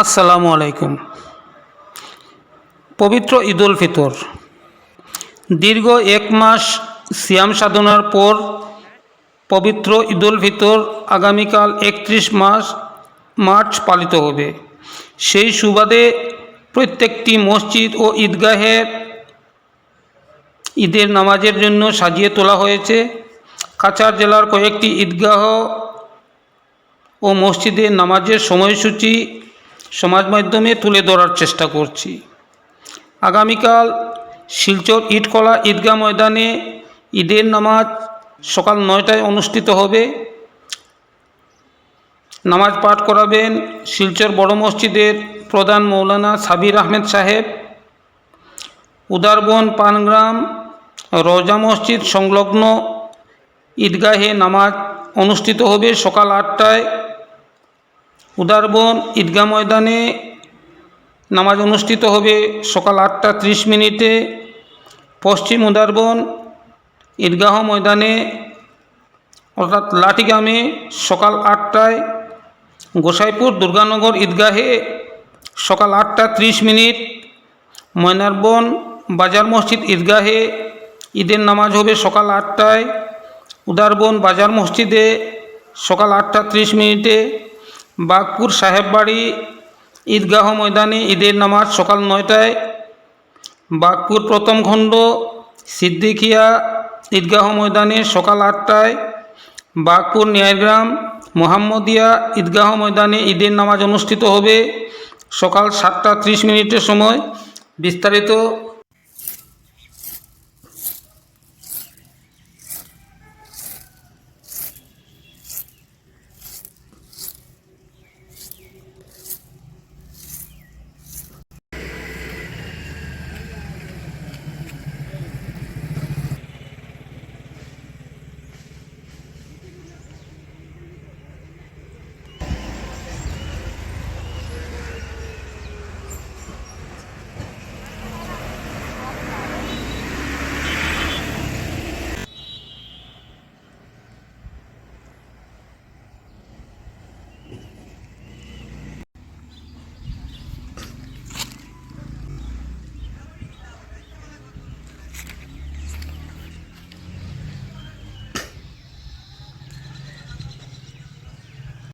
আসসালামু আলাইকুম। পবিত্র ঈদুল ফিতর। দীর্ঘ এক মাস সিয়াম সাধনার পর পবিত্র ঈদুল ফিতর আগামীকাল একত্রিশ মাস মার্চ পালিত হবে। সেই সুবাদে প্রত্যেকটি মসজিদ ও ঈদগাহের ঈদের নামাজের জন্য সাজিয়ে তোলা হয়েছে। কাছাড় জেলার কয়েকটি ঈদগাহ ও মসজিদে নামাজের সময়সূচি সমাজ মাধ্যমে তুলে ধরার চেষ্টা করছি। আগামীকাল শিলচর ইটকলা ঈদগাহ ময়দানে ঈদের নামাজ সকাল নয়টায় অনুষ্ঠিত হবে। নামাজ পাঠ করাবেন শিলচর বড় মসজিদের প্রধান মৌলানা সাবির আহমেদ সাহেব, উদারবন পানগ্রাম রোজা মসজিদ সংলগ্ন ঈদগাহে নামাজ অনুষ্ঠিত হবে সকাল আটটায়। উদারবন ঈদগাহ ময়দানে নামাজ অনুষ্ঠিত হবে সকাল আটটা ত্রিশ মিনিটে। পশ্চিম উদারবন ঈদগাহ ময়দানে, অর্থাৎ লাঠিগ্রামে সকাল আটটায় গোসাইপুর দুর্গানগর ঈদগাহে সকাল আটটা ত্রিশ মিনিট। ময়নারবন বাজার মসজিদ ঈদগাহে ঈদের নামাজ হবে সকাল আটটায়। উদারবন বাজার মসজিদে সকাল আটটা ত্রিশ মিনিটে। বাগপুর সাহেববাড়ি ঈদগাহ ময়দানে ঈদের নামাজ সকাল নয়টায়। বাগপুর প্রথম খণ্ড, সিদ্দিকিয়া ঈদগাহ ময়দানে সকাল আটটায়। বাগপুর ন্যায়গ্রাম, মোহাম্মদিয়া ঈদগাহ ময়দানে ঈদের নামাজ অনুষ্ঠিত হবে সকাল সাতটা ত্রিশ মিনিটের সময়। বিস্তারিত